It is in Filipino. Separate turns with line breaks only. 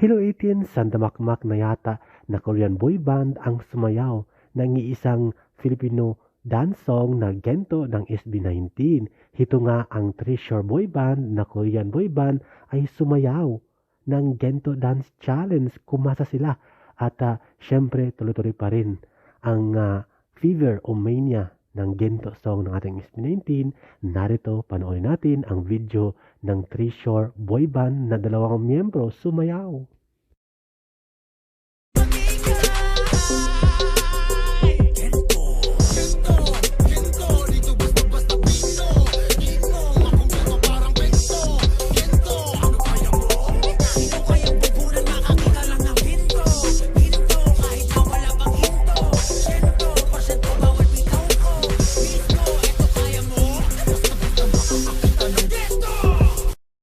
Hello 18, sandamakmak na yata na Korean boy band ang sumayaw ng iisang Filipino dance song na Gento ng SB19. Hito nga ang Treasure Boy Band na Korean boy band ay sumayaw ng Gento Dance Challenge. Kumasa sila at uh, syempre tuloy-tuloy pa rin ang uh, fever o mania ng Gento song ng ating SB19. Narito, panoorin natin ang video ng Treasure Boy Band na dalawang miyembro sumayaw.